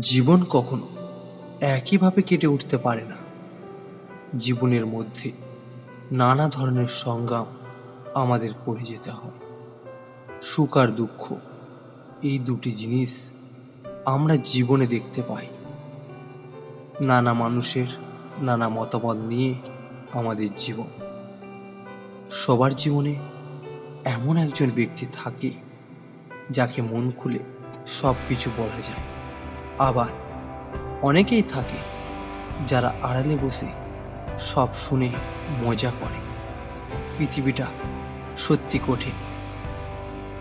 জীবন কখনো একইভাবে কেটে উঠতে পারে না। জীবনের মধ্যে নানা ধরনের সংগ্রাম আমাদের করে যেতে হয়। সুখ আর দুঃখ, এই দুটি জিনিস আমরা জীবনে দেখতে পাই। নানা মানুষের নানা মতামত নিয়ে আমাদের জীবন। সবার জীবনে এমন একজন ব্যক্তি থাকে যাকে মন খুলে সব কিছু বলা যায়। আবার অনেকেই থাকে যারা আড়ালে বসে সব শুনে মজা করে। পৃথিবীটা সত্যি কঠিন।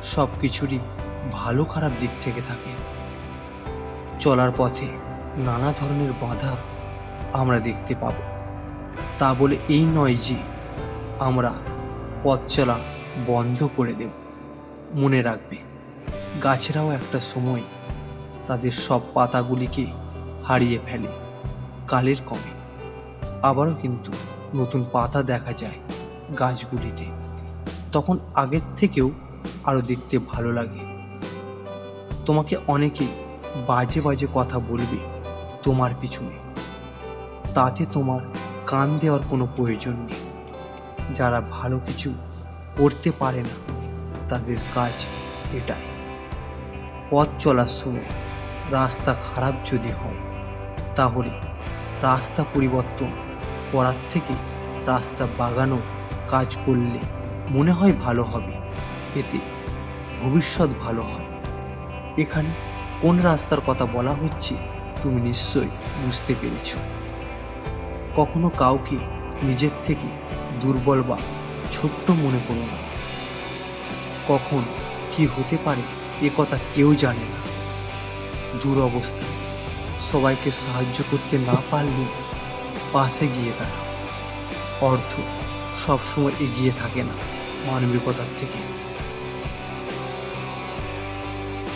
সব কিছুরই ভালো খারাপ দিক থেকে থাকে। চলার পথে নানা ধরনের বাধা আমরা দেখতে পাব। তা বলে এই নয় যে আমরা পথ চলা বন্ধ করে দেব। মনে রাখবে, গাছেরাও একটা সময় তাদের সব পাতাগুলিকে হারিয়ে ফেলে। কালের কমে আবারও কিন্তু নতুন পাতা দেখা যায় গাছগুলিতে। তখন আগের থেকেও আরও দেখতে ভালো লাগে। তোমাকে অনেকে বাজে বাজে কথা বলবে তোমার পিছনে। তাতে তোমার কান দেওয়ার কোনো প্রয়োজন নেই। যারা ভালো কিছু করতে পারে না, তাদের কাজ এটাই। পথ চলার সময় রাস্তা খারাপ যদি হয়, তাহলে রাস্তা পরিবর্তন করার থেকে রাস্তা বাগানো কাজ করলে মনে হয় ভালো হবে। এতে ভবিষ্যৎ ভালো হয়। এখানে কোন রাস্তার কথা বলা হচ্ছে, তুমি নিশ্চয়ই বুঝতে পেরেছ। কখনো কাউকে নিজের থেকে দুর্বল বা ছোট্ট মনে করো না। কখন কি হতে পারে, এ কথা কেউ জানে না। দুরবস্থায় সবাইকে সাহায্য করতে না পারলে পাশে গিয়ে দাঁড়া অর্থ সবসময় এগিয়ে থাকে না মানবিকতার থেকে।